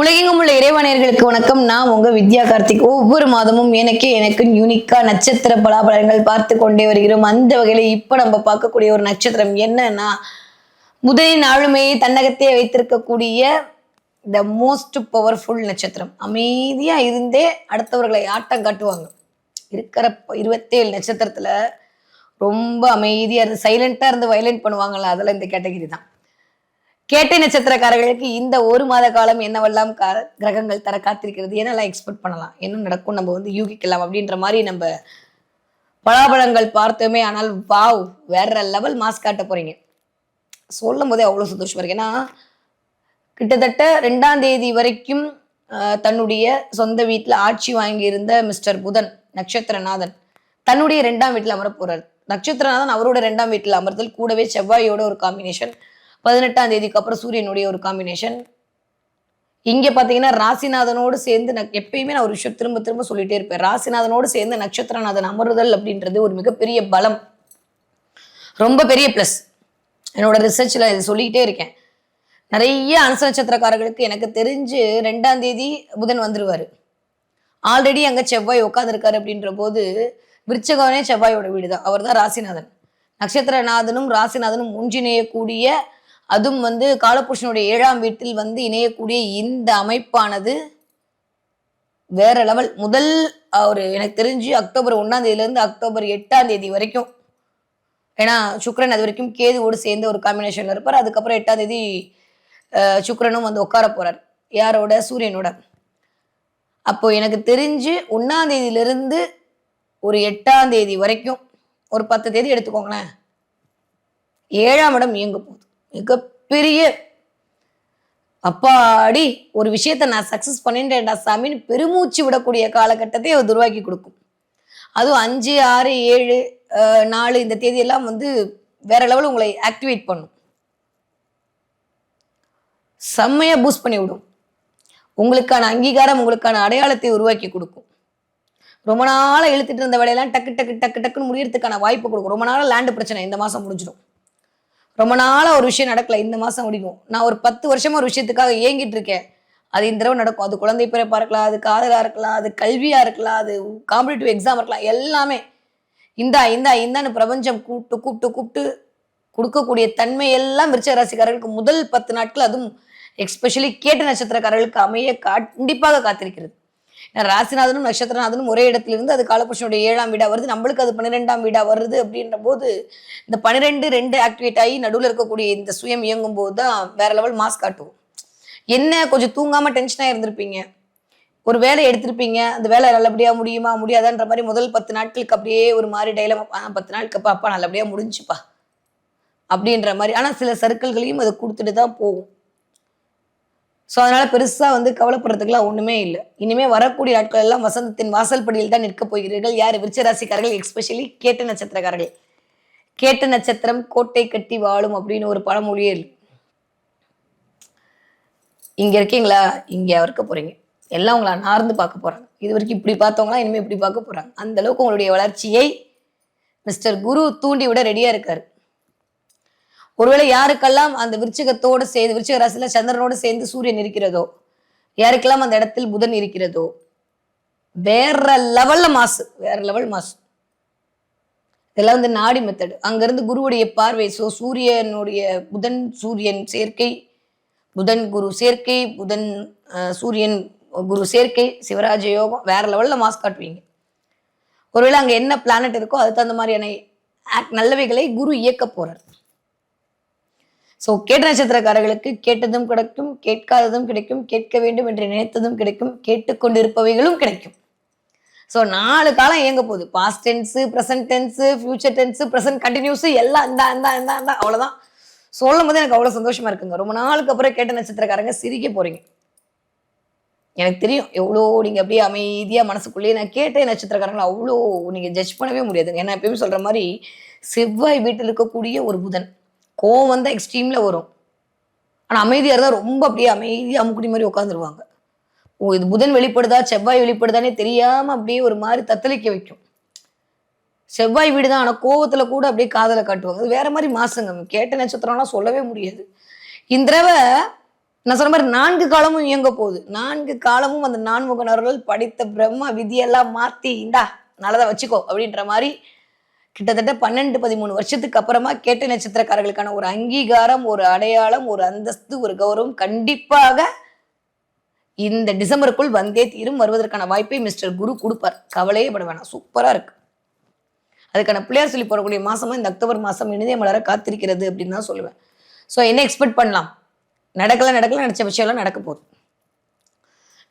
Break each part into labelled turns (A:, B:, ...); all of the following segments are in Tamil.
A: உலகெங்கும் உள்ள இறைவனையர்களுக்கு வணக்கம். நான் உங்க வித்யா கார்த்திக். ஒவ்வொரு மாதமும் எனக்கு எனக்கு யூனிக்கா நட்சத்திர பலாபலங்கள் பார்த்து கொண்டே வருகிறோம். அந்த வகையில இப்ப நம்ம பார்க்கக்கூடிய ஒரு நட்சத்திரம் என்னன்னா முதலின் ஆளுமையை தன்னகத்தே வைத்திருக்கக்கூடிய த மோஸ்ட் பவர்ஃபுல் நட்சத்திரம். அமைதியா இருந்தே அடுத்தவர்களை ஆட்டம் காட்டுவாங்க. இருக்கிற இருபத்தேழு நட்சத்திரத்துல ரொம்ப அமைதியா இருந்து சைலண்டா இருந்து வயலண்ட் பண்ணுவாங்கல்ல அதெல்லாம் இந்த கேட்டகிரி தான். கேட்டை நட்சத்திரக்காரர்களுக்கு இந்த ஒரு மாத காலம் என்னவெல்லாம் கா கிரகங்கள் தர காத்திருக்கிறது? என்னெல்லாம் எக்ஸ்பெக்ட் பண்ணலாம்? என்ன நடக்கும்? நம்ம வந்து யூகிக்கலாம் அப்படின்ற மாதிரி நம்ம பலாபலங்கள் பார்த்தோமே ஆனால் வாவ் வேற லெவல் மாஸ் காட்ட போறீங்க. சொல்லும் போதே அவ்வளோ சந்தோஷமா இருக்கு. ஏன்னா கிட்டத்தட்ட ரெண்டாம் தேதி வரைக்கும் தன்னுடைய சொந்த வீட்டில் ஆட்சி வாங்கியிருந்த மிஸ்டர் புதன் நட்சத்திரநாதன் தன்னுடைய ரெண்டாம் வீட்டில் அமர போறார். நட்சத்திரநாதன் அவரோட ரெண்டாம் வீட்டில் அமர்தல் கூடவே செவ்வாயோட ஒரு காம்பினேஷன் பதினெட்டாம் தேதிக்கு அப்புறம் சூரியனுடைய ஒரு காம்பினேஷன் இங்க பாத்தீங்கன்னா ராசிநாதனோடு சேர்ந்து நான் எப்பயுமே நான் ஒரு விஷயம் திரும்ப திரும்ப சொல்லிட்டே இருப்பேன். ராசிநாதனோடு சேர்ந்து நட்சத்திரநாதன் அமருதல் அப்படின்றது ஒரு மிகப்பெரிய பலம். ரொம்ப பெரிய ப்ளஸ் என்னோட ரிசர்ச்ல இது சொல்லிக்கிட்டே இருக்கேன். நிறைய அனுச நட்சத்திரக்காரர்களுக்கு எனக்கு தெரிஞ்சு ரெண்டாம் தேதி புதன் வந்துருவாரு. ஆல்ரெடி அங்க செவ்வாய் உட்காந்துருக்காரு அப்படின்ற போது விருச்சகவனே செவ்வாயோட வீடு தான் அவர் தான் ராசிநாதன். நட்சத்திரநாதனும் ராசிநாதனும் ஒன்றிணையக்கூடிய அதுவும் வந்து காலபுருஷனுடைய ஏழாம் வீட்டில் வந்து இணையக்கூடிய இந்த அமைப்பானது வேற லெவல். முதல் ஒரு எனக்கு தெரிஞ்சு அக்டோபர் ஒன்றாம் தேதியிலேருந்து அக்டோபர் எட்டாம் தேதி வரைக்கும். ஏன்னா சுக்ரன் அது வரைக்கும் கேதுவோடு சேர்ந்து ஒரு காம்பினேஷன்ல இருப்பார். அதுக்கப்புறம் எட்டாம் தேதி அஹ், வந்து உட்கார போறார். யாரோட? சூரியனோட. அப்போ எனக்கு தெரிஞ்சு ஒன்றாம் தேதியிலிருந்து ஒரு எட்டாம் தேதி வரைக்கும் ஒரு பத்து தேதி எடுத்துக்கோங்களேன் ஏழாம் இடம் இயங்க போகுது. மிகப்பெரிய அப்பாடி ஒரு விஷயத்த நான் சக்சஸ் பண்ணிட்டேன்டா சாமின்னு பெருமூச்சு விடக்கூடிய காலகட்டத்தை அது உருவாக்கி கொடுக்கும். அதுவும் அஞ்சு ஆறு ஏழு நாலு இந்த தேதியெல்லாம் வந்து வேற லெவல் உங்களை ஆக்டிவேட் பண்ணும். செம்மையாக பூஸ்ட் பண்ணி விடும். உங்களுக்கான அங்கீகாரம் உங்களுக்கான அடையாளத்தை உருவாக்கி கொடுக்கும். ரொம்ப நாளாக இழுத்துட்டு இருந்த வேலையெல்லாம் டக்கு டக்கு டக்கு டக்குன்னு முடியறதுக்கான வாய்ப்பு கொடுக்கும். ரொம்ப நாளாக லேண்டு பிரச்சனை இந்த மாதம் முடிஞ்சிடும். ரொம்ப நாளாக ஒரு விஷயம் நடக்கல. இந்த மாதம் முடிக்கும் நான் ஒரு பத்து வருஷமா ஒரு விஷயத்துக்காக ஏங்கிட்டு இருக்கேன். அது இந்த தடவை நடக்கும். அது குழந்தை பிறப்பாக இருக்கலாம் அது காதலாக இருக்கலாம் அது கல்வியாக இருக்கலாம் அது காம்படிட்டிவ் எக்ஸாம் இருக்கலாம். எல்லாமே இந்தா இந்தா இந்தான்னு பிரபஞ்சம் கூப்பிட்டு கூப்பிட்டு கூப்பிட்டு கொடுக்கக்கூடிய தன்மை எல்லாம் விருச்சக ராசிக்காரர்களுக்கு முதல் பத்து நாட்கள் அதுவும் எக்ஸ்பெஷலி கேட்டு நட்சத்திரக்காரர்களுக்கு அமைய கண்டிப்பாக காத்திருக்கிறது. ராசிநாதனும் நட்சத்திரநாதனும் ஒரே இடத்துல இருந்து அது காலபுருஷனுடைய ஏழாம் வீடா வருது. நம்மளுக்கு அது பன்னிரெண்டாம் வீடா வருது அப்படின்ற போது இந்த பன்னிரெண்டு ரெண்டு ஆக்டிவேட் ஆகி நடுவில் இருக்கக்கூடிய இந்த சுயம் இயங்கும் போது தான் வேற லெவல் மாஸ் காட்டுவோம். என்ன கொஞ்சம் தூங்காம டென்ஷனா இருந்திருப்பீங்க. ஒரு வேலை எடுத்திருப்பீங்க. அந்த வேலை நல்லபடியா முடியுமா முடியாதான்ற மாதிரி முதல் பத்து நாட்களுக்கு அப்படியே ஒரு மாதிரி டைலம் பத்து நாளுக்கு அப்பா அப்பா நல்லபடியா முடிஞ்சுப்பா. அப்படின்ற மாதிரி. ஆனால் சில சர்க்கிள்களையும் அதை கொடுத்துட்டு தான் போகும். ஸோ அதனால் பெருசாக வந்து கவலைப்படுறதுக்குலாம் ஒன்றுமே இல்லை. இனிமே வரக்கூடிய நாட்கள் எல்லாம் வசந்தத்தின் வாசல் படியில் தான் நிற்க போகிறீர்கள். யார்? விருச்சராசிக்காரர்கள் எக்ஸ்பெஷலி கேட்ட நட்சத்திரக்காரர்கள். கேட்ட நட்சத்திரம் கோட்டை கட்டி வாழும் அப்படின்னு ஒரு பழமொழியே இல்லை. இங்கே இருக்கீங்களா? இங்கே இருக்க போகிறீங்க எல்லாம் உங்களை நார்ந்து பார்க்க போகிறாங்க இது வரைக்கும் இப்படி பார்த்தவங்களாம் இனிமேல் இப்படி பார்க்க போகிறாங்க அந்த அளவுக்கு உங்களுடைய வளர்ச்சியை மிஸ்டர் குரு தூண்டி விட ரெடியாக இருக்காரு. ஒருவேளை யாருக்கெல்லாம் அந்த விருச்சிகத்தோடு சேர்ந்து விருச்சிக ராசியில சந்திரனோடு சேர்ந்து சூரியன் இருக்கிறதோ யாருக்கெல்லாம் அந்த இடத்தில் புதன் இருக்கிறதோ வேற லெவல்ல மாசு வேற லெவல் மாசு. இதெல்லாம் வந்து நாடி மெத்தடு அங்கிருந்து குருவுடைய பார்வை ஸோ சூரியனுடைய புதன் சூரியன் சேர்க்கை புதன் குரு சேர்க்கை புதன் சூரியன் குரு சேர்க்கை சிவராஜ யோகம் வேற லெவல்ல மாஸ் காட்டுவீங்க. ஒருவேளை அங்க என்ன பிளானட் இருக்கோ அதுக்கு தகுந்த மாதிரியான நல்லவைகளை குரு இயக்க போறார். ஸோ கேட்ட நட்சத்திரக்காரர்களுக்கு கேட்டதும் கிடைக்கும் கேட்காததும் கிடைக்கும் கேட்க வேண்டும் என்று நினைத்ததும் கிடைக்கும் கேட்டுக்கொண்டிருப்பவைகளும் கிடைக்கும். ஸோ நாலு காலம் இயங்க போகுது. Past tense present tense future tense present continuous எல்லாம் இந்த இந்த இந்த இந்த அவ்வளோதான் சொல்லும் போது எனக்கு அவ்வளோ சந்தோஷமா இருக்குங்க. ரொம்ப நாளுக்கு அப்புறம் கேட்ட நட்சத்திரக்காரங்க சிரிக்க போறீங்க. எனக்கு தெரியும். எவ்வளோ நீங்கள் அப்படியே அமைதியாக மனசுக்குள்ளேயே நான் கேட்ட நட்சத்திரக்காரங்களை அவ்வளோ நீங்கள் ஜட்ஜ் பண்ணவே முடியாதுங்க. ஏன்னா எப்பயுமே சொல்கிற மாதிரி செவ்வாய் வீட்டில் இருக்கக்கூடிய ஒரு புதன். கோவம் வந்தால் எக்ஸ்ட்ரீமில் வரும். ஆனால் அமைதியாக இருந்தால் ரொம்ப அப்படியே அமைதியாக அமுக்குடி மாதிரி உட்காந்துருவாங்க ஓ இது புதன் வெளிப்படுதா செவ்வாய் வெளிப்படுதானே தெரியாமல் அப்படியே ஒரு மாதிரி தத்தளிக்க வைக்கும். செவ்வாய் வீடு தான் ஆனால் கோவத்தில் கூட அப்படியே காதலை காட்டுவாங்க. அது வேற மாதிரி மாசங்க. கேட்ட நட்சத்திரம்லாம் சொல்லவே முடியாது. இந்த தடவை நான் சொன்ன மாதிரி நான்கு காலமும் இயங்க போகுது. நான்கு காலமும் அந்த நான்முகனர்கள் படித்த பிரம்ம விதியெல்லாம் மாற்றி இந்தா நல்லதாக வச்சுக்கோ அப்படின்ற மாதிரி கிட்டத்தட்ட பன்னெண்டு பதிமூணு வருஷத்துக்கு அப்புறமா கேட்ட நட்சத்திரக்காரர்களுக்கான ஒரு அங்கீகாரம் ஒரு அடையாளம் ஒரு அந்தஸ்து ஒரு கௌரவம் கண்டிப்பாக இந்த டிசம்பருக்குள் வந்தே தீரும். வருவதற்கான வாய்ப்பை மிஸ்டர் குரு கொடுப்பார். கவலையே பட வேணாம். சூப்பராக இருக்கு. அதுக்கான பிள்ளையார் சொல்லி போடக்கூடிய மாசமா இந்த அக்டோபர் மாசம் இனிதே மலர காத்திருக்கிறது அப்படின்னு தான் சொல்லுவேன். ஸோ என்ன எக்ஸ்பெக்ட் பண்ணலாம்? நடக்கல நடக்கல நினைச்ச விஷயம்லாம் நடக்க போகுது.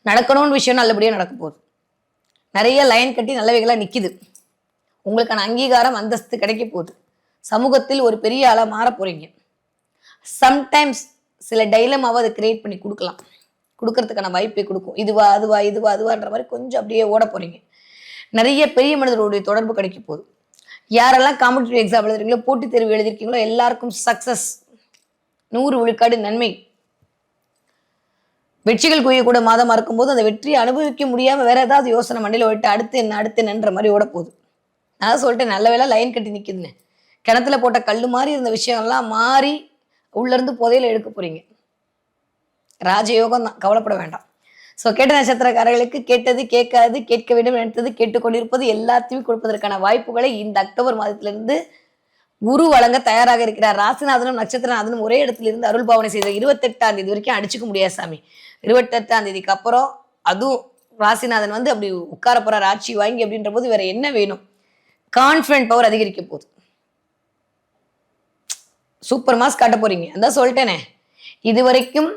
A: நடக்கணும்னு விஷயம் நல்லபடியாக நடக்க போகுது. நிறைய லைன் கட்டி நல்லவைகளாக நிற்கிது உங்களுக்கான அங்கீகாரம் அந்தஸ்து கிடைக்க போகுது. சமூகத்தில் ஒரு பெரிய ஆளாக மாற போறீங்க. சம்டைம்ஸ் சில டைலமாவை அதை கிரியேட் பண்ணி கொடுக்கலாம். கொடுக்கறதுக்கான வாய்ப்பை கொடுக்கும். இதுவா அதுவா இதுவா அதுவான்ற மாதிரி கொஞ்சம் அப்படியே ஓட போறீங்க. நிறைய பெரிய மனிதர்களுடைய தொடர்பு கிடைக்க போகுது. யாரெல்லாம் காம்படிட்டிவ் எக்ஸாம் எழுதுறீங்களோ போட்டித் தேர்வு எழுதிருக்கீங்களோ எல்லாருக்கும் சக்சஸ் நூறு விழுக்காடு நன்மை. வெற்றிகள் குவியக்கூட மாதமா இருக்கும்போது அந்த வெற்றியை அனுபவிக்க முடியாம வேற ஏதாவது யோசனை மண்டையில விட்டு அடுத்து என்ன அடுத்து என்னன்ற மாதிரி ஓட போகுது. நான் சொல்லிட்டேன் நல்ல வேலை லைன் கட்டி நிற்குதுன்னு கிணத்துல போட்ட கல் மாதிரி இருந்த விஷயம்லாம் மாறி உள்ளேருந்து புதையில எடுக்க போறீங்க. ராஜயோகம் தான் கவலைப்பட வேண்டாம். ஸோ கேட்ட நட்சத்திரக்காரர்களுக்கு கேட்டது கேட்காது கேட்க வேண்டும் நினைத்தது கேட்டுக்கொண்டிருப்பது எல்லாத்தையும் கொடுப்பதற்கான வாய்ப்புகளை இந்த அக்டோபர் மாதத்திலிருந்து குரு வழங்க தயாராக இருக்கிறார். ராசிநாதனும் நட்சத்திரநாதனும் ஒரே இடத்திலிருந்து அருள் பாவனை செய்த இருபத்தெட்டாம் தேதி வரைக்கும் அடிச்சுக்க முடியாது சாமி. இருபத்தெட்டாம் தேதிக்கு அப்புறம் அதுவும் ராசிநாதன் வந்து அப்படி உட்கார போறார் ஆட்சி வாங்கி அப்படின்ற போது வேற என்ன வேணும்? கான்ஃபிடென்ட் பவர் அதிகரிக்க போகுது. சூப்பர் மாஸ் காட்ட போறீங்க. அதான் சொல்லிட்டேனே. இது வரைக்கும்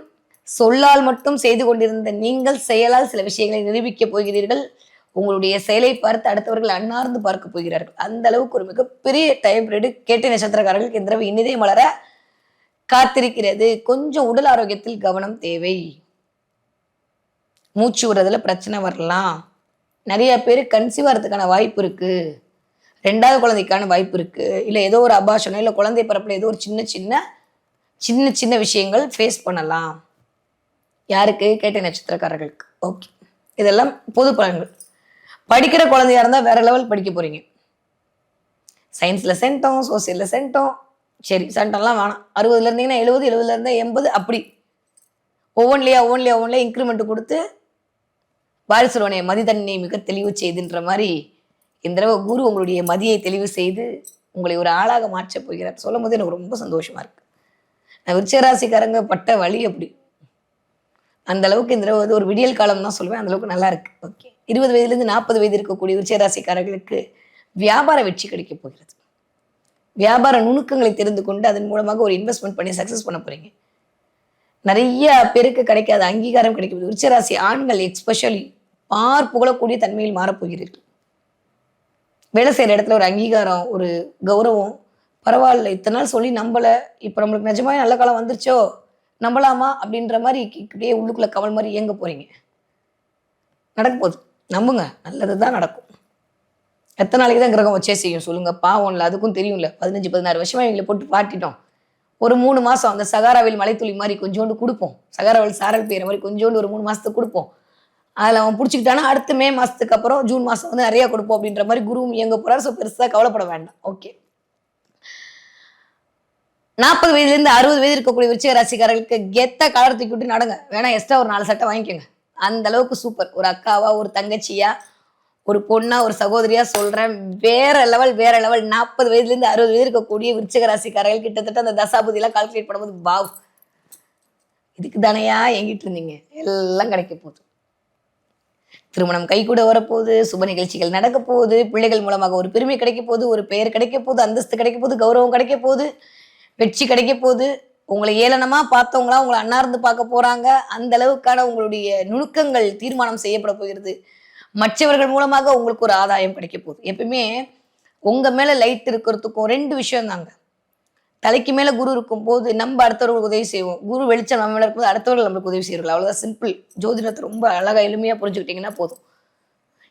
A: சொல்லால் மட்டும் செய்து கொண்டிருந்த நீங்கள் செயலால் சில விஷயங்களை நிரூபிக்க போகிறீர்கள். உங்களுடைய செயலை பார்த்து அடுத்தவர்கள் அன்னார்ந்து பார்க்க போகிறார்கள். அந்த அளவுக்கு ஒரு மிகப்பெரிய டைம் பீரியடு கேட்ட நட்சத்திரக்காரர்களுக்கு இந்த தடவை இனிதே மலர காத்திருக்கிறது. கொஞ்சம் உடல் ஆரோக்கியத்தில் கவனம் தேவை. மூச்சு விடுறதுல பிரச்சனை வரலாம். நிறைய பேர் கன்சீவ் ஆகிறதுக்கான வாய்ப்பு இருக்குது ரெண்டாவது குழந்தைக்கான வாய்ப்பு இருக்கு. இல்லை ஏதோ ஒரு அபாஷனோ இல்லை குழந்தை பிறப்பில் ஏதோ ஒரு சின்ன சின்ன சின்ன சின்ன விஷயங்கள் ஃபேஸ் பண்ணலாம். யாருக்கு? கேட்ட நட்சத்திரக்காரர்களுக்கு. ஓகே இதெல்லாம் பொது பலன்கள். படிக்கிற குழந்தையா இருந்தால் வேற லெவல் படிக்க போறீங்க. சயின்ஸ்ல சென்ட்டோம் சோசியல்ல சென்ட்டோம் சரி சென்டம்லாம் வேணாம். அறுபதுல இருந்தீங்கன்னா எழுபது எழுபதுல இருந்தால் எண்பது அப்படி. ஒவ்வொன்றிலையா ஒவ்வொன்றிலையா ஒவ்வொன்றிலையா இன்க்ரிமெண்ட் கொடுத்து வாரிசுரோனைய மதிதன்னை மிக தெளிவு செய்துன்ற மாதிரி இந்த தடவை குரு உங்களுடைய மதியை தெளிவு செய்து உங்களை ஒரு ஆளாக மாற்றப் போகிறார். சொல்லும் போது எனக்கு ரொம்ப சந்தோஷமா இருக்கு. நான் விருச்சராசிக்காரங்க பட்ட வழி அப்படி. அந்த அளவுக்கு இந்த தடவை வந்து ஒரு விடியல் காலம் தான் சொல்லுவேன். அந்த அளவுக்கு நல்லா இருக்கு. ஓகே. இருபது வயதுலேருந்து நாற்பது வயது இருக்கக்கூடிய விருச்சராசிக்காரர்களுக்கு வியாபார வெற்றி கிடைக்க போகிறது. வியாபார நுணுக்கங்களை தெரிந்து கொண்டு அதன் மூலமாக ஒரு இன்வெஸ்ட்மெண்ட் பண்ணி சக்ஸஸ் பண்ண போறீங்க. நிறைய பேருக்கு கிடைக்காத அங்கீகாரம் கிடைக்கும் விருச்சராசி ஆண்கள் எக்ஸ்பெஷலி பார் புகழக்கூடிய தன்மையில் மாறப்போகிறீர்கள் வேலை செய்கிற இடத்துல ஒரு அங்கீகாரம் ஒரு கௌரவம். பரவாயில்ல இத்தனை நாள் சொல்லி நம்பலை. இப்போ நம்மளுக்கு நிஜமாவே நல்ல காலம் வந்துருச்சோ? நம்பலாமா? அப்படின்ற மாதிரி இப்படியே உள்ளுக்குள்ளே கவல் மாதிரி இயங்க போகிறீங்க நடக்க போகுது. நம்புங்க. நல்லது தான் நடக்கும். எத்தனை நாளைக்கு தான் கிரகம் வச்சே செய்யும் சொல்லுங்க. பாவம்ல அதுக்கும் தெரியும்ல. பதினஞ்சு பதினாறு வருஷமா எங்களை போட்டு பாட்டிட்டோம் ஒரு மூணு மாதம் அந்த சகாராவில் மலைத்துளி மாதிரி கொஞ்சோண்டு கொடுப்போம். சகாராவில் சாரல் பெய்கிற மாதிரி கொஞ்சோண்டு ஒரு மூணு மாதத்துக்கு கொடுப்போம். அதில் அவன் பிடிச்சிக்கிட்டானா அடுத்த மே மாதத்துக்கு அப்புறம் ஜூன் மாதம் வந்து நிறைய கொடுப்போம் அப்படின்ற மாதிரி குருவும் இயங்க போகிறார் ஸோ பெருசாக கவலைப்பட வேண்டாம். ஓகே நாற்பது வயதுலேருந்து அறுபது வயது இருக்கக்கூடிய விருச்சிக ராசிக்காரர்களுக்கு கெத்த கலர் தூக்கி விட்டு நடங்க. வேணா எக்ஸ்ட்ரா ஒரு நாலு சட்டை வாங்கிக்கோங்க. அந்த அளவுக்கு சூப்பர் ஒரு அக்காவா ஒரு தங்கச்சியா ஒரு பொண்ணா ஒரு சகோதரியா சொல்றேன். வேற லெவல் வேற லெவல் நாற்பது வயதுல இருந்து அறுபது வயது இருக்கக்கூடிய விருச்சிக ராசிக்காரர்கள் கிட்டத்தட்ட அந்த தசாபதி எல்லாம் கால்குலேட் பண்ணும்போது பாவ் இதுக்கு தானையா எங்கிட்டு இருந்தீங்க? எல்லாம் கிடைக்க போகுது. திருமணம் கை கூட வரப்போகுது சுப நிகழ்ச்சிகள் நடக்க போகுது பிள்ளைகள் மூலமாக ஒரு பெருமை கிடைக்க போகுது ஒரு பெயர் கிடைக்க போகுது அந்தஸ்து கிடைக்க போகுது கௌரவம் கிடைக்க போகுது வெற்றி கிடைக்க போகுது. உங்களை ஏளனமா பார்த்தவங்களா உங்களை அன்னார்ந்து பார்க்க போறாங்க. அந்த அளவுக்கான உங்களுடைய நுணுக்கங்கள் தீர்மானம் செய்யப்பட போகிறது. மற்றவர்கள் மூலமாக உங்களுக்கு ஒரு ஆதாயம் கிடைக்க போகுது. எப்பயுமே உங்க மேல லைட் இருக்கிறதுக்கும் ரெண்டு விஷயம் தாங்க தலைக்கு மேல குரு இருக்கும் போது நம்ம அடுத்தவர்களுக்கு உதவி செய்வோம். குரு வெளிச்சம் நம்ம மேல இருக்கும்போது அடுத்தவர்கள் நம்மளுக்கு உதவி செய்வார்கள் அவ்வளவுதான் சிம்பிள் ஜோதிடத்தை ரொம்ப அழகா எளிமையா புரிஞ்சுக்கிட்டீங்கன்னா போதும்.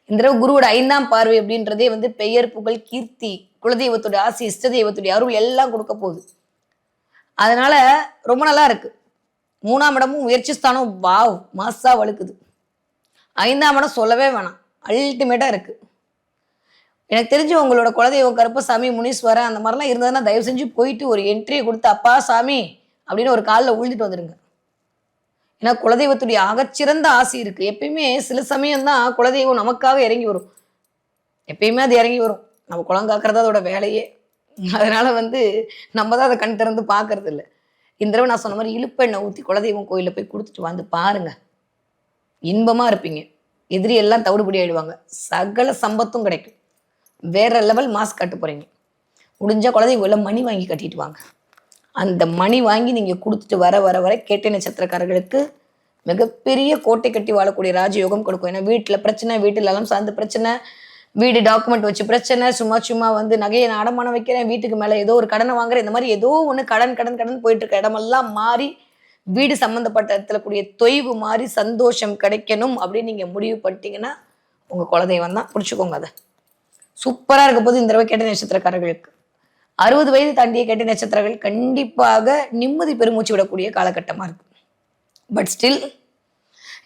A: இந்த தடவை குருவோட ஐந்தாம் பார்வை அப்படின்றதே வந்து பெயர் புகழ் கீர்த்தி குலதெய்வத்துடைய ஆசி இஷ்ட தெய்வத்துடைய அருள் எல்லாம் கொடுக்க போகுது. அதனால ரொம்ப நல்லா இருக்கு. மூணாம் இடமும் முயற்சி ஸ்தானம். வாவ் மாசா வழுக்குது. ஐந்தாம் இடம் சொல்லவே வேணாம். அல்டிமேட்டா இருக்கு. எனக்கு தெரிஞ்சு உங்களோட குலதெய்வம் கருப்ப சாமி முனீஸ்வரன் அந்த மாதிரிலாம் இருந்ததுன்னா தயவு செஞ்சு போயிட்டு ஒரு என்ட்ரியை கொடுத்து அப்பா சாமி அப்படின்னு ஒரு காலில் உழுந்துட்டு வந்துடுங்க. ஏன்னா குலதெய்வத்துடைய ஆகச்சிறந்த ஆசை இருக்குது எப்பயுமே சில சமயம் தான் குலதெய்வம் நமக்காக இறங்கி வரும். எப்பயுமே அது இறங்கி வரும். நம்ம குளம் காக்கிறது அதோட வேலையே. அதனால வந்து நம்ம தான் அதை கண் திறந்து பார்க்கறது இல்லை இந்த தடவை நான் சொன்ன மாதிரி இழுப்பெண்ணை ஊற்றி குலதெய்வம் கோயிலில் போய் கொடுத்துட்டு வந்து பாருங்க. இன்பமாக இருப்பீங்க. எதிரி எல்லாம் தவிடுபடி ஆயிடுவாங்க. சகல சம்பத்தும் கிடைக்கும். வேற லெவல் மாஸ்க் கட்ட போறீங்க. முடிஞ்ச குலதெய்வம் எல்லாம் மணி வாங்கி கட்டிட்டு வாங்க. அந்த மணி வாங்கி நீங்க கொடுத்துட்டு வர வர வர கேட்டை நட்சத்திரக்காரர்களுக்கு மிகப்பெரிய கோட்டை கட்டி வாழக்கூடிய ராஜயோகம் கொடுக்கும். ஏன்னா வீட்டுல பிரச்சனை வீட்டுல எல்லாம் சார்ந்த பிரச்சனை வீடு டாக்குமெண்ட் வச்சு பிரச்சனை சும்மா சும்மா வந்து நகையை நான் அடமானம் வைக்கிறேன் வீட்டுக்கு மேல ஏதோ ஒரு கடனை வாங்குறேன் இந்த மாதிரி ஏதோ ஒண்ணு கடன் கடன் கடன் போயிட்டு இருக்க இடமெல்லாம் மாறி வீடு சம்பந்தப்பட்ட இடத்துல கூடிய தொய்வு மாறி சந்தோஷம் கிடைக்கணும் அப்படின்னு நீங்க முடிவு பண்ணிட்டீங்கன்னா உங்க குலதெய்வம் தான். பிடிச்சிக்கோங்க அதை. சூப்பராக இருக்க போது இந்த தடவை கேட்ட நட்சத்திரக்காரர்களுக்கு. அறுபது வயது தாண்டிய கேட்ட நட்சத்திரங்கள் கண்டிப்பாக நிம்மதி பெருமூச்சு விடக்கூடிய காலகட்டமாக இருக்கு. பட் ஸ்டில்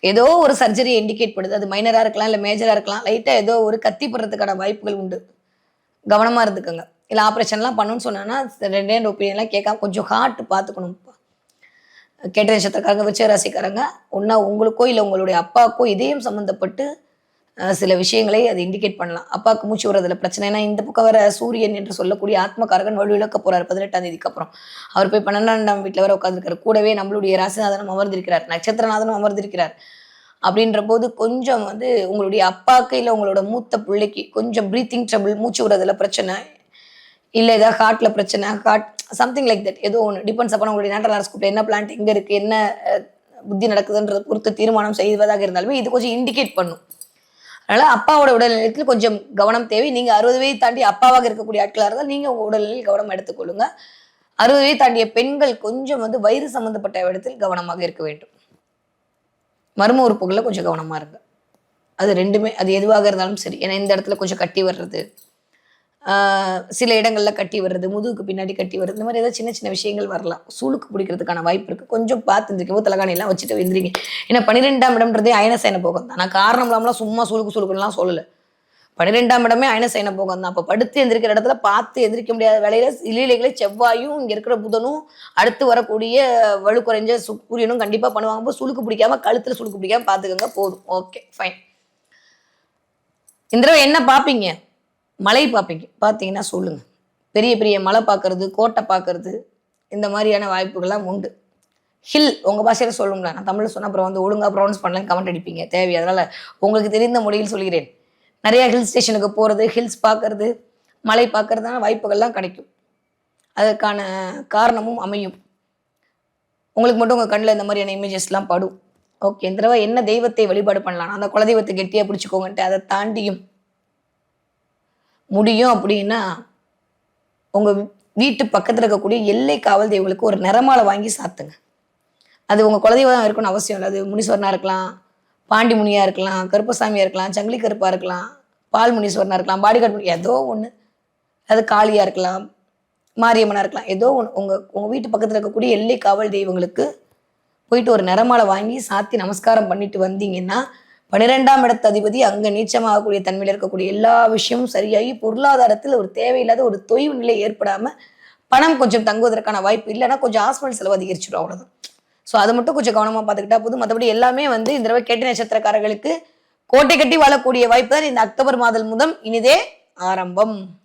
A: ஏதோ ஒரு சர்ஜரி இண்டிகேட் பண்ணுது. அது மைனராக இருக்கலாம் இல்லை மேஜராக இருக்கலாம். லைட்டாக ஏதோ ஒரு கத்தி படுறதுக்கான வாய்ப்புகள் உண்டு. கவனமாக இருந்துக்கோங்க. இல்லை ஆப்ரேஷன்லாம் பண்ணணும்னு சொன்னாங்கன்னா ரெண்டே ரெண்டு ஒப்பீனியெலாம் கேட்காம கொஞ்சம் ஹார்ட் பார்த்துக்கணும்ப்பா கேட்ட நட்சத்திரக்காரங்க விருச்சிக ராசிக்காரங்க ஒன்றா உங்களுக்கோ இல்லை உங்களுடைய அப்பாவுக்கோ இதயம் சம்மந்தப்பட்டு சில விஷயங்களை அது இண்டிகேட் பண்ணலாம். அப்பாவுக்கு மூச்சு விடுறதுல பிரச்சனை. ஏன்னா இந்த பக்கம் வர சூரியன் என்று சொல்லக்கூடிய ஆத்மகாரகன் வலு இழக்க போறாரு பதினெட்டாம் தேதிக்கு அப்புறம் அவர் போய் பன்னெண்டாம் வீட்டில் வர உட்காந்துருக்காரு கூடவே நம்மளுடைய ராசிநாதனும் அமர்ந்திருக்கிறார். நட்சத்திரநாதனும் அமர்ந்திருக்கிறார். அப்படின்ற போது கொஞ்சம் வந்து உங்களுடைய அப்பாவுக்கு இல்லை உங்களோட மூத்த பிள்ளைக்கு கொஞ்சம் ப்ரீத்திங் ட்ரபிள் மூச்சு விடுறதுல பிரச்சனை இல்லை ஏதாவது ஹார்ட்ல பிரச்சனை ஹார்ட் சம்திங் லைக் தட் ஏதோ ஒன்று டிபெண்ட்ஸ் அப்போ உங்களுடைய நேட்டல் ஹாரஸ்கோப்ல என்ன பிளான்ட் எங்கே இருக்குது என்ன புத்தி நடக்குதுன்றத பொறுத்து தீர்மானம் செய்வதாக இருந்தாலுமே இது கொஞ்சம் இண்டிகேட் பண்ணும். அதனால அப்பாவோட உடல்நிலையத்தில் கொஞ்சம் கவனம் தேவை. நீங்க அறுபது வயது தாண்டி அப்பாவாக இருக்கக்கூடிய ஆட்களாக இருந்தால் நீங்க உங்க உடல்நிலையில் கவனம் எடுத்துக்கொள்ளுங்க. அறுபது வயது தாண்டிய பெண்கள் கொஞ்சம் வந்து வயிறு சம்பந்தப்பட்ட இடத்தில் கவனமாக இருக்க வேண்டும். மர்ம உறுப்புகளில் கொஞ்சம் கவனமா இருங்க. அது ரெண்டுமே அது எதுவாக இருந்தாலும் சரி. ஏன்னா இந்த இடத்துல கொஞ்சம் கட்டி வர்றது சில இடங்களில் கட்டி வர்றது முதுகுக்கு பின்னாடி கட்டி வர்றது இந்த மாதிரி ஏதாவது சின்ன சின்ன விஷயங்கள் வரலாம். சூளுக்கு பிடிக்கிறதுக்கான வாய்ப்பு இருக்குது கொஞ்சம் பார்த்து இருந்திருக்கும் தலகாணி வச்சுட்டு வந்துருங்க ஏன்னா பன்னிரெண்டாம் இடம்ன்றதே அயனசேன போகம் தான். நான் காரணம் இல்லாமலாம் சும்மா சுளுக்கு சுளுக்குலாம் சொல்லலை. பன்னிரெண்டாம் இடமே அயனசேன போகம் தான். அப்போ படுத்து எந்திரிக்கிற இடத்துல பார்த்து எந்திரிக்க முடியாத வேலையில இலீலைகளை செவ்வாயும் இங்கே இருக்கிற புதனும் அடுத்து வரக்கூடிய வலு குறைஞ்ச சு- சூரியனும் பண்ணுவாங்க. அப்போ சுளுக்கு பிடிக்காம கழுத்தில் சுளுக்கு பிடிக்காம பார்த்துக்கோங்க போதும். ஓகே ஃபைன் இந்த தடவை என்ன பார்ப்பீங்க? மலை பார்ப்பீங்க பார்த்தீங்கன்னா சொல்லுங்க. பெரிய பெரிய மலை பார்க்கறது கோட்டை பார்க்கறது இந்த மாதிரியான வாய்ப்புகள்லாம் உண்டு. ஹில் உங்கள் பாஷையில் சொல்லுங்களா நான் தமிழில் சொன்ன அப்புறம் வந்து ஒழுங்காக ப்ரொனவுன்ஸ் பண்ணலாம் கமெண்ட் அடிப்பீங்க தேவை. அதனால் உங்களுக்கு தெரிந்த மொழியில் சொல்கிறேன். நிறைய ஹில் ஸ்டேஷனுக்கு போகிறது ஹில்ஸ் பார்க்கறது மலை பார்க்கறதுனால வாய்ப்புகள்லாம் கிடைக்கும். அதற்கான காரணமும் அமையும். உங்களுக்கு மட்டும் உங்கள் கண்ணில் இந்த மாதிரியான இமேஜஸ்லாம் படும். ஓகே இந்த தடவை என்ன தெய்வத்தை வழிபாடு பண்ணலாம்? அந்த குலதெய்வத்தை கெட்டியாக பிடிச்சிக்கோங்கன்ட்டு அதை தாண்டியும் முடியும் அப்படின்னா உங்கள் வீட்டு பக்கத்தில் இருக்கக்கூடிய எல்லை காவல் தெய்வங்களுக்கு ஒரு நிறமாலை வாங்கி சாத்துங்க. அது உங்கள் குலதெய்வம் இருக்கணும்னு அவசியம் இல்லை. அது முனீஸ்வரனாக இருக்கலாம் பாண்டி முனியாக இருக்கலாம் கருப்பசாமியாக இருக்கலாம் சங்கிலி கருப்பாக இருக்கலாம் பால் முனீஸ்வரனாக இருக்கலாம் பாடிகார்டு முனி ஏதோ ஒன்று அது காளியாக இருக்கலாம் மாரியம்மனாக இருக்கலாம். ஏதோ ஒன்று உங்கள் உங்கள் வீட்டு பக்கத்தில் இருக்கக்கூடிய எல்லை காவல் தெய்வங்களுக்கு போயிட்டு ஒரு நிறமாலை வாங்கி சாத்தி நமஸ்காரம் பண்ணிட்டு வந்தீங்கன்னா பன்னிரெண்டாம் இடத்ததிபதி அதிபதி நீச்சமாகக்கூடிய தன்மையில் இருக்கக்கூடிய எல்லா விஷயமும் சரியாகி பொருளாதாரத்தில் ஒரு தேவையில்லாத ஒரு தொய்வு நிலை ஏற்படாமல் பணம் கொஞ்சம் தங்குவதற்கான வாய்ப்பு இல்லைன்னா கொஞ்சம் ஹாஸ்பிட்டல் செலவு அதிகரிச்சிடும் அவ்வளோதான் ஸோ அதை மட்டும் கொஞ்சம் கவனமாக பார்த்துக்கிட்டா போதும். மற்றபடி எல்லாமே வந்து இந்த தடவை கேட்டி நட்சத்திரக்காரர்களுக்கு கோட்டை கட்டி வாழக்கூடிய வாய்ப்பு தான் இந்த அக்டோபர் மாதம் முதல். இனிதே ஆரம்பம்.